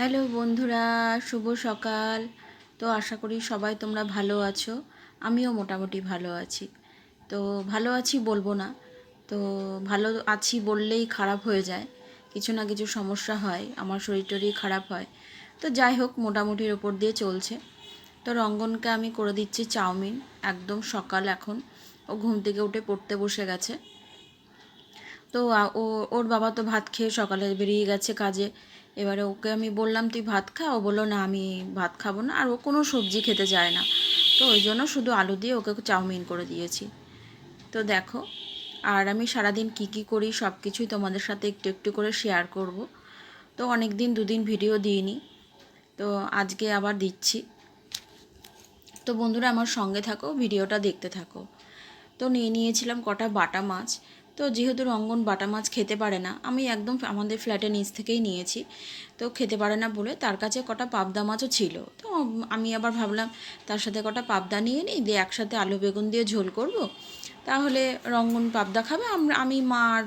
Hello বন্ধুরা, শুভ সকাল। তো আশা করি সবাই তোমরা ভালো আছো, আমিও মোটামুটি ভালো আছি। তো ভালো আছি বলব না, তো ভালো আছি বললেই খারাপ হয়ে যায়, কিছু না কিছু সমস্যা হয়, আমার শরীর টরীর খারাপ হয়। তো যাই হোক, মোটামুটির ওপর দিয়ে চলছে। তো রঙ্গনকে আমি করে দিচ্ছি চাউমিন, একদম সকাল এখন। ও ঘুম থেকে উঠে পড়তে বসে গেছে। তো ও, ওর বাবা তো ভাত খেয়ে সকালে বেরিয়ে গেছে কাজে। এবারে ওকে আমি বললাম, তুই ভাত খা? ও বলল, না, আমি ভাত খাব না। আর ও কোনো সবজি খেতে চায় না। তো ওই জন্য শুধু আলু দিয়ে ওকে চাউমিন করে দিয়েছি। তো দেখো, আর আমি সারাদিন কি কি করি সব কিছুই তোমাদের সাথে একটু একটু করে শেয়ার করব। তো অনেক দিন দুদিন ভিডিও দিইনি। তো আজকে আবার দিচ্ছি। তো বন্ধুরা, আমার সঙ্গে থাকো ভিডিওটা দেখতে থাকো। তো নিয়ে নিয়েছিলাম কটা বাটা মাছ। তো যেহেতু রঙ্গন বাটা মাছ খেতে পারে না, আমি একদম আমাদের ফ্ল্যাটের নিচ থেকেই নিয়েছি। তো খেতে পারে না বলে তার কাছে কটা পাবদা মাছও ছিল। তো আমি আবার ভাবলাম, তার সাথে কটা পাবদা নিয়ে নিই, দিয়ে একসাথে আলু বেগুন দিয়ে ঝোল করব। তাহলে রঙ্গন পাবদা খাবে, আমরা, আমি মা আর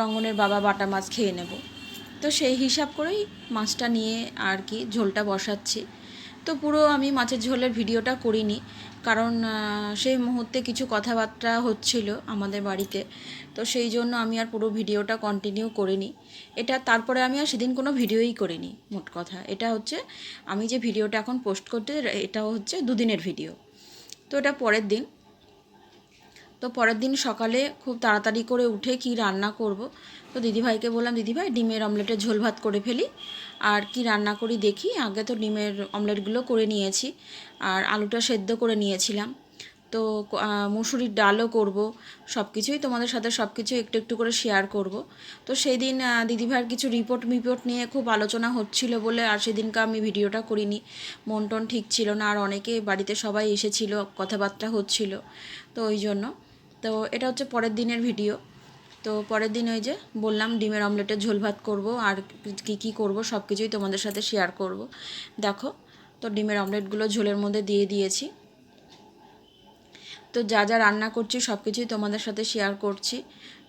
রঙ্গনের বাবা বাটা মাছ খেয়ে নেব। তো সেই হিসাব করেই মাছটা নিয়ে আর কি ঝোলটা বসাচ্ছি। তো পুরো আমি মাছের ঝোলের ভিডিওটা করিনি, কারণ সেই মুহূর্তে কিছু কথাবার্তা হচ্ছিল আমাদের বাড়িতে, তো সেই জন্য আমি আর পুরো ভিডিওটা কন্টিনিউ করিনি। এটা তারপরে আমি আর সেদিন কোনো ভিডিওই করিনি, মোট কথা। এটা হচ্ছে, আমি যে ভিডিওটা এখন পোস্ট করতে এটাও হচ্ছে দুদিনের ভিডিও। তো এটা পরের দিন। তো পরের দিন সকালে খুব তাড়াতাড়ি করে উঠে কি রান্না করব? তো দিদিভাইকে বললাম, দিদিভাই, ডিমের অমলেটের ঝোল ভাত করে ফেলি। আর কি রান্না করি দেখি। আগে তো ডিমের অমলেটগুলো করে নিয়েছি আর আলুটা সেদ্ধ করে নিয়েছিলাম। তো মুসুরির ডালও করব। সব কিছুই তোমাদের সাথে সব কিছু একটু একটু করে শেয়ার করব। তো সেই দিন দিদিভাইয়ের কিছু রিপোর্ট মিপোর্ট নিয়ে খুব আলোচনা হচ্ছিল বলে আর সেদিনকে আমি ভিডিওটা করিনি। মন টন ঠিক ছিল না আর অনেকে বাড়িতে সবাই এসেছিল, কথাবার্তা হচ্ছিল। তো ওই জন্য তো এটা হচ্ছে পরের দিনের ভিডিও। তো পরের দিন ওই যে বললাম, ডিমের অমলেটের ঝোল ভাত করব, আর কী কী করব সব কিছুই তোমাদের সাথে শেয়ার করব। দেখো, তো ডিমের অমলেটগুলো ঝোলের মধ্যে দিয়ে দিয়েছি। তো যা যা রান্না করছি সব কিছুই তোমাদের সাথে শেয়ার করছি।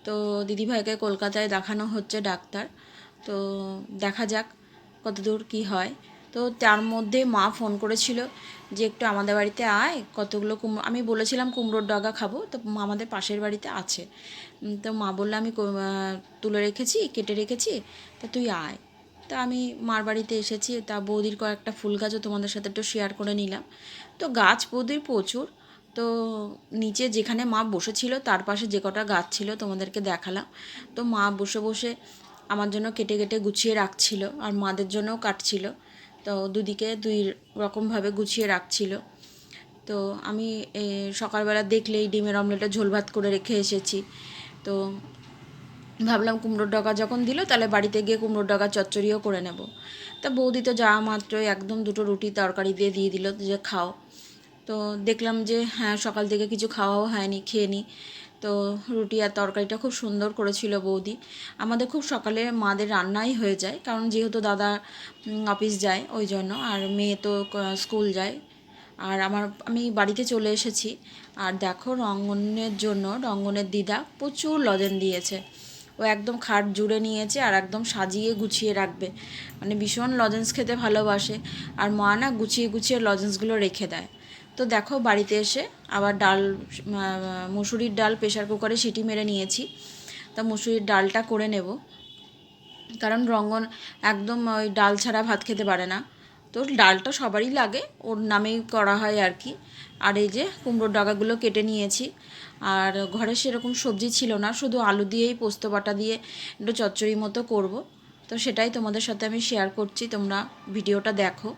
তো দিদিভাইকে কলকাতায় দেখানো হচ্ছে ডাক্তার। তো দেখা যাক কতদূর কি হয়। তো তার মধ্যে মা ফোন করেছিল যে একটু আমাদের বাড়িতে আয়, কতগুলো কুমড়ো আমি বলেছিলাম কুমড়োর ডগা খাব, তো মা আমাদের পাশের বাড়িতে আছে। তো মা বলল, আমি তুলে রেখেছি, কেটে রেখেছি, তো তুই আয়। তা আমি মার বাড়িতে এসেছি, তা বৌদির কয়েকটা ফুল গাছও তোমাদের সাথে একটু শেয়ার করে নিলাম। তো গাছ বৌদির প্রচুর, তো নিচে যেখানে মা বসেছিল, তার পাশে যে কটা গাছ ছিল তোমাদেরকে দেখালাম। তো মা বসে বসে আমার জন্য কেটে কেটে গুছিয়ে রাখছিল, আর মাদের জন্যও কাটছিল। তো দুদিকে দুই রকমভাবে গুছিয়ে রাখছিল। তো আমি সকালবেলা দেখলেই ডিমের অমলেটে ঝোল ভাত করে রেখে এসেছি। তো ভাবলাম কুমড়োর ডগা যখন দিল তাহলে বাড়িতে গিয়ে কুমড়োর ডগা চচ্চড়িও করে নেব। তা বৌদি তো যাওয়া মাত্রই একদম দুটো রুটি তরকারি দিয়ে দিয়ে দিল যে খাও। তো দেখলাম যে হ্যাঁ সকাল থেকে কিছু খাওয়াও হয়নি, খেয়ে নি। তো রুটি আর তরকারিটা খুব সুন্দর করেছিল বৌদি। আমাদের খুব সকালে মাদের রান্নাই হয়ে যায়, কারণ যেহেতু দাদা অফিস যায় ওই জন্য, আর মেয়ে তো স্কুল যায়। আর আমার, আমি বাড়িতে চলে এসেছি, আর দেখো রঙ্গনের জন্য, রঙ্গনের দিদা প্রচুর লজেন দিয়েছে। ও একদম খাট জুড়ে নিয়েছে আর একদম সাজিয়ে গুছিয়ে রাখবে। মানে ভীষণ লজেন্স খেতে ভালোবাসে, আর মা না গুছিয়ে গুছিয়ে লজেন্সগুলো রেখে দেয়। তো দেখো বাড়িতে এসে আবার ডাল মুসুরির ডাল প্রেশার কুকারে সিটি মেরে নিয়েছি। তা মুসুরির ডালটা করে নেব। কারণ রঙ্গন একদম ওই ডাল ছাড়া ভাত খেতে পারে না। তো ডালটা সবারই লাগে, ওর নামেই করা হয় আর কি। আর এই যে কুমড়োর ডাগাগুলো কেটে নিয়েছি। আর ঘরে সেরকম সবজি ছিল না, শুধু আলু দিয়েই পোস্ত বাটা দিয়ে একটু চচ্চড়ি মতো করব। তো সেটাই তোমাদের সাথে আমি শেয়ার করছি, তোমরা ভিডিওটা দেখো।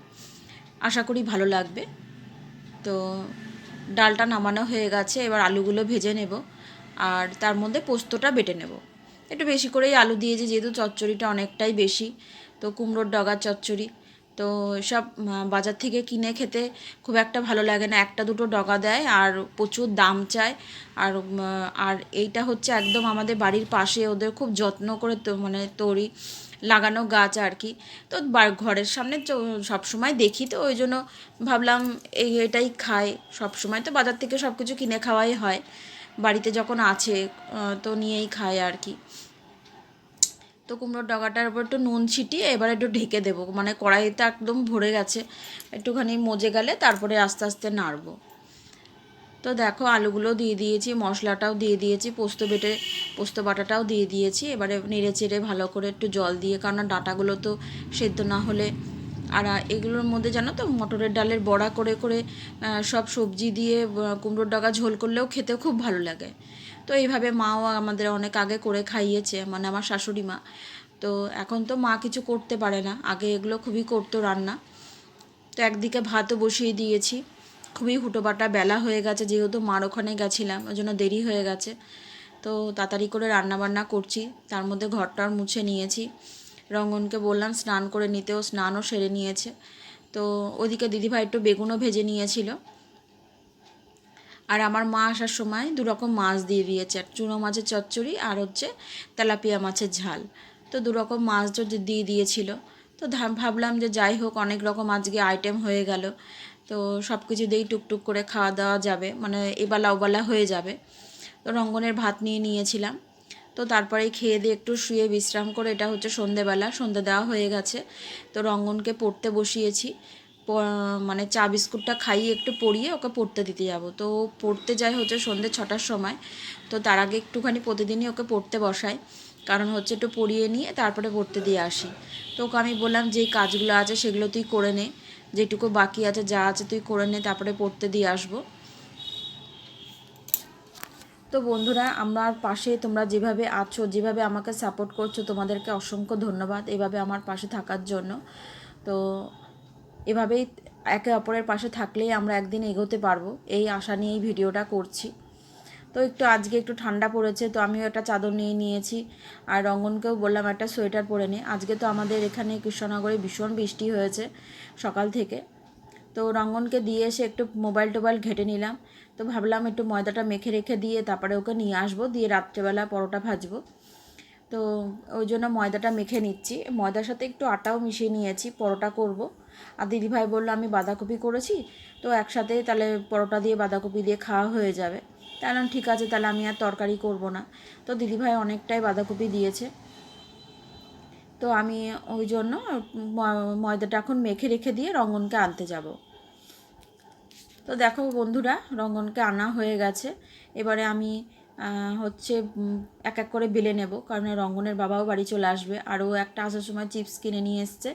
আশা করি ভালো লাগবে। তো ডালটা নামানো হয়ে গেছে, এবার আলুগুলো ভেজে নেব। আর তার মধ্যে পোস্তটা বেটে নেব। একটু বেশি করেই আলু দিয়েছি, যেহেতু চচ্চড়িটা অনেকটাই বেশি। তো কুমড়োর ডগার চচ্চড়ি। তো সব বাজার থেকে কিনে খেতে খুব একটা ভালো লাগে না। একটা দুটো ডগা দেয় আর প্রচুর দাম চায়। আর আর এইটা হচ্ছে একদম আমাদের বাড়ির পাশে, ওদের খুব যত্ন করে তো মানে তৈরি। লাগানো গাছ আর কি। তো ঘরের সামনে সব সময় দেখি তো, ওই জন্য ভাবলাম এই এটাই খাই। সব সময় তো বাজার থেকে সব কিছু কিনে খাওয়াই হয়। বাড়িতে যখন আছে তো নিয়েই খাই আর কি। তো কুমড়োর ডগাটার উপর একটু নুন ছিটিয়ে এবার একটু ঢেকে দেবো। মানে কড়াইতে একদম ভরে গেছে। একটুখানি মজে গেলে তারপরে আস্তে আস্তে নাড়বো। তো দেখো আলুগুলো দিয়ে দিয়েছি, মশলাটাও দিয়ে দিয়েছি, পোস্ত বেটে, পোস্ত বাটাটাও দিয়ে দিয়েছি। এবারে নেড়ে চেড়ে ভালো করে একটু জল দিয়ে, কারণ ডাটাগুলো তো সেদ্ধ না হলে আর এগুলোর মধ্যে জানো তো, মটরের ডালের বড়া করে করে সব সবজি দিয়ে কুমড়োর ডগা ঝোল করলেও খেতে খুব ভালো লাগে। তো এইভাবে মাও আমাদের অনেক আগে করে খাইয়েছে মানে আমার শাশুড়ি মা। তো এখন তো মা কিছু করতে পারে না, আগে এগুলো খুবই করতো রান্না। তো একদিকে ভাতও বসিয়ে দিয়েছি। খুবই হুটোপাটা বেলা হয়ে গেছে, যেহেতু মার ওখানে গেছিলাম, ওই জন্য দেরি হয়ে গেছে। তো তাড়াতাড়ি করে রান্না বান্না করছি, তার মধ্যে ঘরটার মুছে নিয়েছি। রঙ্গনকে বললাম স্নান করে নিতেও স্নানও সেরে নিয়েছে। তো ওদিকে দিদিভাই একটু বেগুনও ভেজে নিয়েছিল। আর আমার মা আসার সময় দু রকম মাছ দিয়ে দিয়েছে এক চুনো মাছের চচ্চড়ি আর হচ্ছে তেলাপিয়া মাছের ঝাল। তো দু রকম মাছ দিয়ে দিয়েছিল। তো ভাবলাম যে যাই হোক, অনেক রকম আজকে আইটেম হয়ে গেল। তো সব কিছু দিয়েই টুকটুক করে খাওয়া দাওয়া যাবে মানে এবেলা ওবেলা হয়ে যাবে। তো রঙ্গনের ভাত নিয়ে নিয়েছিলাম। তো তারপরে খেয়ে দিয়ে একটু শুয়ে বিশ্রাম করে, এটা হচ্ছে সন্ধেবেলা, সন্ধে দেওয়া হয়ে গেছে। তো রঙ্গনকে পড়তে বসিয়েছি। মানে চা বিস্কুটটা খাইয়ে একটু পড়িয়ে ওকে পড়তে দিতে যাব। তো পড়তে যায় হচ্ছে সন্ধে ছটার সময়। তো তার আগে একটুখানি প্রতিদিনই ওকে পড়তে বসাই। কারণ হচ্ছে একটু পড়িয়ে নিয়ে তারপরে পড়তে দিয়ে আসি। তো ওকে আমি বললাম, যেই কাজগুলো আছে সেগুলো তুই করে নে। যেটুকু বাকি আছে, যা আছে তুই করে নে, তারপরে পড়তে দিয়ে আসব। তো বন্ধুরা, আমার পাশে তোমরা যেভাবে আছো, যেভাবে আমাকে সাপোর্ট করছ, তোমাদেরকে অসংখ্য ধন্যবাদ এভাবে আমার পাশে থাকার জন্য। তো এভাবেই একে অপরের পাশে থাকলেই আমরা একদিন এগোতে পারব, এই আশা নিয়েই ভিডিওটা করছি। তো একটু আজকে একটু ঠান্ডা পড়েছে, তো আমিও একটা চাদর নিয়ে নিয়েছি। আর রঙ্গনকেও বললাম একটা সোয়েটার পরে নে। আজকে তো আমাদের এখানে কৃষ্ণনগরে ভীষণ বৃষ্টি হয়েছে সকাল থেকে। তো রঙ্গনকে দিয়ে এসে একটু মোবাইল টোবাইল ঘেটে নিলাম। তো ভাবলাম একটু ময়দাটা মেখে রেখে দিয়ে তারপরে ওকে নিয়ে আসব, দিয়ে রাত্রেবেলা পরোটা ভাজবো। তো ওই জন্য ময়দাটা মেখে নিচ্ছি। ময়দার সাথে একটু আটাও মিশিয়ে নিয়েছি, পরোটা করব। আর দিদিভাই বলল, আমি বাঁধাকপি করেছি, তো একসাথে তাহলে পরোটা দিয়ে বাঁধাকপি দিয়ে খাওয়া হয়ে যাবে। তাহলে ঠিক আছে, তাহলে আমি আর তরকারি করব না। তো দিদিভাই অনেকটাই বাঁধাকপি দিয়েছে। তো আমি ওই জন্য ময়দাটা এখন মেখে রেখে দিয়ে রঙ্গনকে আনতে যাব। তো দেখো বন্ধুরা, রঙ্গনকে আনা হয়ে গেছে। এবারে আমি হচ্ছে এক এক করে বেলে নেব। কারণ রঙ্গনের বাবাও বাড়ি চলে আসবে। আরও একটা আসার সময় চিপস কিনে নিয়ে এসছে।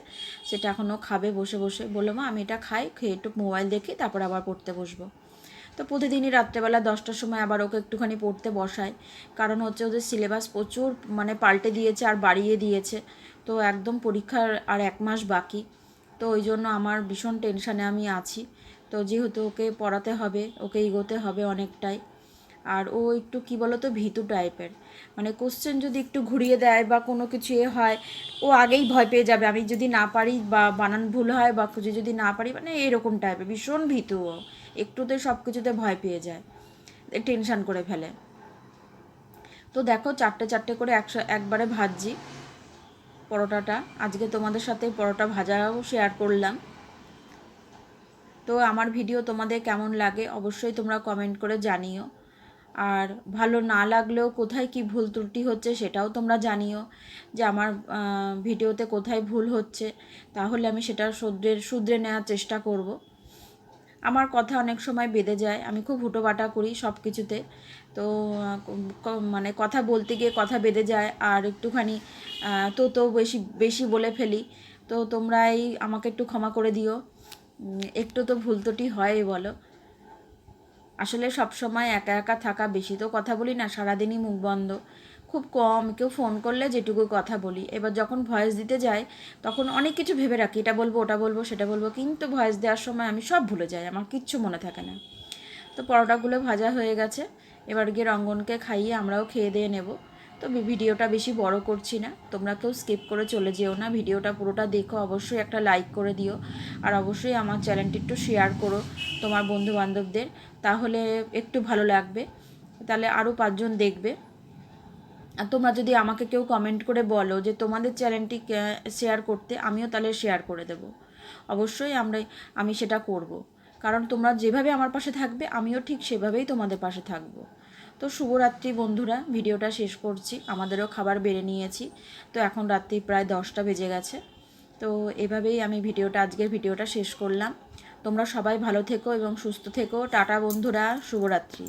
সেটা এখনও খাবে বসে বসে। বলল, মা, আমি এটা খাই, খেয়ে একটু মোবাইল দেখি, তারপর আবার পড়তে বসবো। তো প্রতিদিনই রাত্রেবেলা দশটার সময় আবার ওকে একটুখানি পড়তে বসাই কারণ হচ্ছে ওদের সিলেবাস প্রচুর মানে পাল্টে দিয়েছে আর বাড়িয়ে দিয়েছে। তো একদম পরীক্ষার আর এক মাস বাকি। তো ওই জন্য আমার ভীষণ টেনশানে আমি আছি। তো যেহেতু ওকে পড়াতে হবে, ওকে এগোতে হবে অনেকটাই। আর ও একটু কী বলো তো ভীতু টাইপের মানে কোশ্চেন যদি একটু ঘুরিয়ে দেয় বা কোনো কিছু এ হয়, ও আগেই ভয় পেয়ে যাবে। আমি যদি না পারি বা বানান ভুল হয় বা কিছু যদি না পারি মানে এরকম টাইপের ভীষণ ভীতু ও। একটুতে সব কিছুতে ভয় পেয়ে যায় টেনশান করে ফেলে। তো দেখো চারটে চারটে করে একশো একবারে ভাজছি পরোটাটা। আজকে তোমাদের সাথে পরোটা ভাজাও শেয়ার করলাম। তো আমার ভিডিও তোমাদের কেমন লাগে অবশ্যই তোমরা কমেন্ট করে জানিও। আর ভালো না লাগলেও কোথায় কি ভুল ত্রুটি হচ্ছে সেটাও তোমরা জানিও। যে আমার ভিডিওতে কোথায় ভুল হচ্ছে, তাহলে আমি সেটা শুধরে শুধরে নেওয়ার চেষ্টা করব। আমার কথা অনেক সময় বেঁধে যায়। আমি খুব হুটোপাটা করি সব কিছুতে তো মানে কথা বলতে গিয়ে কথা বেঁধে যায় আর একটুখানি তো তো বেশি বেশি বলে ফেলি। তো তোমরাই আমাকে একটু ক্ষমা করে দিও। একটু তো ভুল ত্রুটি হয় বলো। আসলে সব সময় একা একা থাকা বেশি তো কথা বলি না, সারাদিনই মুখ বন্ধ। খুব কম, কেউ ফোন করলে যেটুকু কথা বলি। এবার যখন ভয়েস দিতে যাই, তখন অনেক কিছু ভেবে রাখি, এটা বলব, ওটা বলব, সেটা বলব, কিন্তু ভয়েস দেওয়ার সময় আমি সব ভুলে যাই, আমার কিচ্ছু মনে থাকে না। তো পরোটাগুলো ভাজা হয়ে গেছে, এবার গিয়ে রঙ্গনকে খাইয়ে আমরাও খেয়ে দিয়ে নেব। তো ভিডিওটা বেশি বড় করছি না, তোমরা কেউ স্কিপ করে চলে যেও না, ভিডিওটা পুরোটা দেখো, অবশ্যই একটা লাইক করে দিও। আর অবশ্যই আমার চ্যানেলটি একটু শেয়ার করো তোমার বন্ধু বান্ধবদের তাহলে একটু ভালো লাগবে। তাহলে আরও পাঁচজন দেখবে। তোমরা যদি আমাকে কেউ কমেন্ট করে বলো যে তোমাদের চ্যানেলটি শেয়ার করতে, আমিও তাহলে শেয়ার করে দেব। অবশ্যই আমরা, আমি সেটা করব। কারণ তোমরা যেভাবে আমার পাশে থাকবে, আমিও ঠিক সেভাবেই তোমাদের পাশে থাকব। তো শুভরাত্রি বন্ধুরা, ভিডিওটা শেষ করছি। আমাদেরও খাবার বেড়ে নিয়েছি। তো এখন রাত্রি প্রায় দশটা বেজে গেছে। তো এভাবেই আমি ভিডিওটা, আজকের ভিডিওটা শেষ করলাম। তোমরা সবাই ভালো থেকো এবং সুস্থ থেকো। টাটা বন্ধুরা, শুভরাত্রি।